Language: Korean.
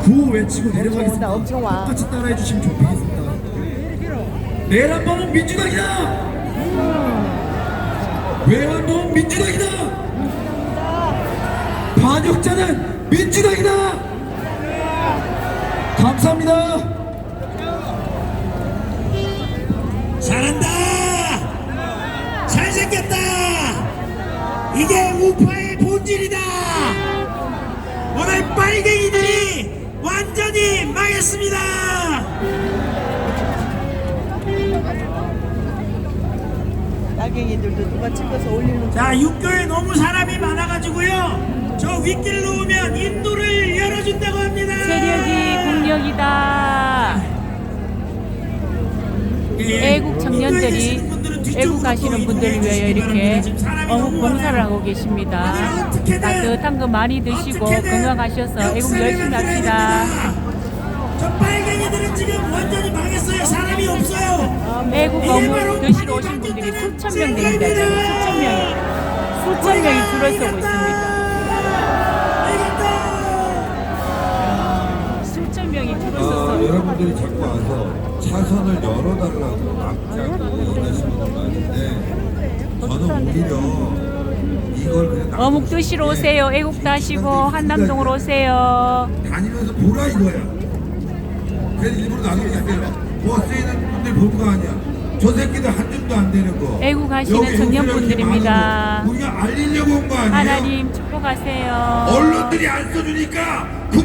구호 외치고 내려가겠습니다. 온다, 엄청 와. 똑같이 따라해 주시면 좋겠습니다. 내란방은 민주당이다. 외환방은 민주당이다. 반역자는 민주당이다. 감사합니다. 잘한다! 잘생겼다! 이게 우파의 본질이다! 오늘 빨갱이들이 빨갱이들도 누가 찍어서 올리는 자, 육교에 너무 사람이 많아가지고요. 저 윗길로 오면 인도를 열어준다고 합니다. 세력이 국력이다. 예, 애국 청년들이 애국하시는 분들을 위하여 이렇게 어묵 봉사를 하고 계십니다. 따뜻한 거 많이 드시고 건강하셔서 애국 열심히 합시다. 저 빨갱이들은 지금 완전히 망했어요. 사람이 없어요. 애국 어묵 드시러 오신 분들이 수천 명 됩니다. 지금 수천 명이 수천 명이 줄을 서고 있습니다. 수천 명이 줄을 아, 여러분들이 자꾸 와서 차선을 열어달라고 막자고 원하시는 분 많은데 저는 오히려 이걸 그냥 어묵 드시러 오세요. 애국도 하시고 한남동으로 오세요. 다니면서 보라 이거야. 그래서 일부러 나누기 시작해요. 버스에 있는 분들 볼 거 아니야. 저 새끼들 한 줌도 안 되는 거. 애국하시는 청년분들입니다. 우리가 알리려고 온 거 아니에요? 하나님 축복하세요. 언론들이 안 써주니까